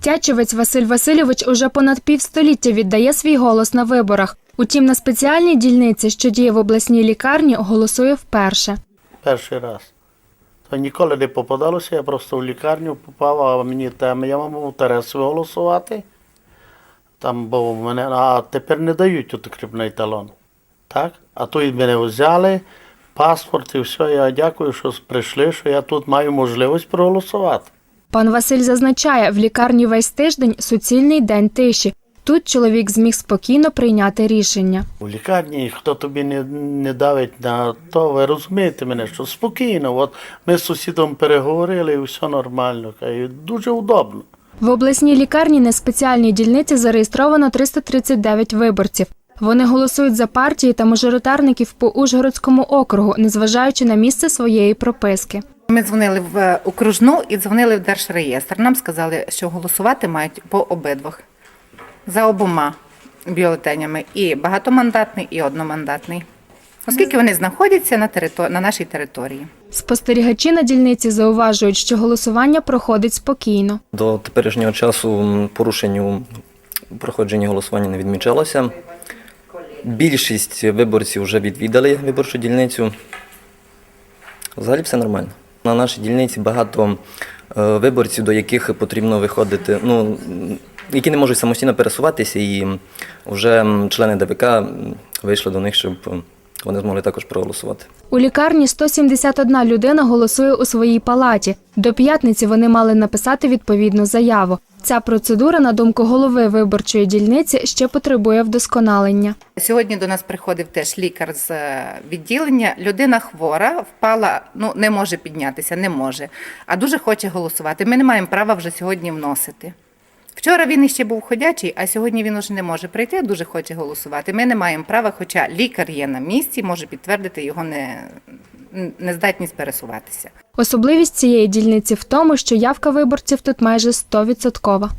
Тячівець Василь Васильович уже понад півстоліття віддає свій голос на виборах. Утім, на спеціальній дільниці, що діє в обласній лікарні, голосує вперше. Перший раз. То ніколи не попадалося, я просто в лікарню попав, а мені теми, я мав у Тереси голосувати. Там був мене, а тепер не дають укріпний талон. Так? А то і мене взяли, паспорт і все. Я дякую, що прийшли, що я тут маю можливість проголосувати. Пан Василь зазначає, в лікарні весь тиждень суцільний день тиші. Тут чоловік зміг спокійно прийняти рішення. У лікарні хто тобі не, не давить на то, ви розумієте мене, що спокійно. От ми з сусідом переговорили і все нормально. І дуже удобно. В обласній лікарні на спеціальній дільниці зареєстровано 339 виборців. Вони голосують за партії та мажоритарників по Ужгородському округу, незважаючи на місце своєї прописки. Ми дзвонили в окружну і дзвонили в Держреєстр. Нам сказали, що голосувати мають по обидвох за обома бюлетенями і багатомандатний, і одномандатний. Оскільки вони знаходяться на, територ... на нашій території. Спостерігачі на дільниці зауважують, що голосування проходить спокійно. До теперішнього часу порушень у проходженні голосування не відмічалося. Більшість виборців вже відвідали виборчу дільницю. Взагалі все нормально. На нашій дільниці багато е, виборців, до яких потрібно виходити, ну, які не можуть самостійно пересуватися, і вже члени ДВК вийшли до них, щоб вони змогли також проголосувати. У лікарні 171 людина голосує у своїй палаті. До п'ятниці вони мали написати відповідну заяву. Ця процедура, на думку голови виборчої дільниці, ще потребує вдосконалення. Сьогодні до нас приходив теж лікар з е, відділення. Людина хвора, впала, ну не може піднятися, не може, а дуже хоче голосувати. Ми не маємо права вже сьогодні вносити. Вчора він іще був ходячий, а сьогодні він уже не може прийти, дуже хоче голосувати. Ми не маємо права, хоча лікар є на місці, може підтвердити його не, нездатність пересуватися. Особливість цієї дільниці в тому, що явка виборців тут майже 100%.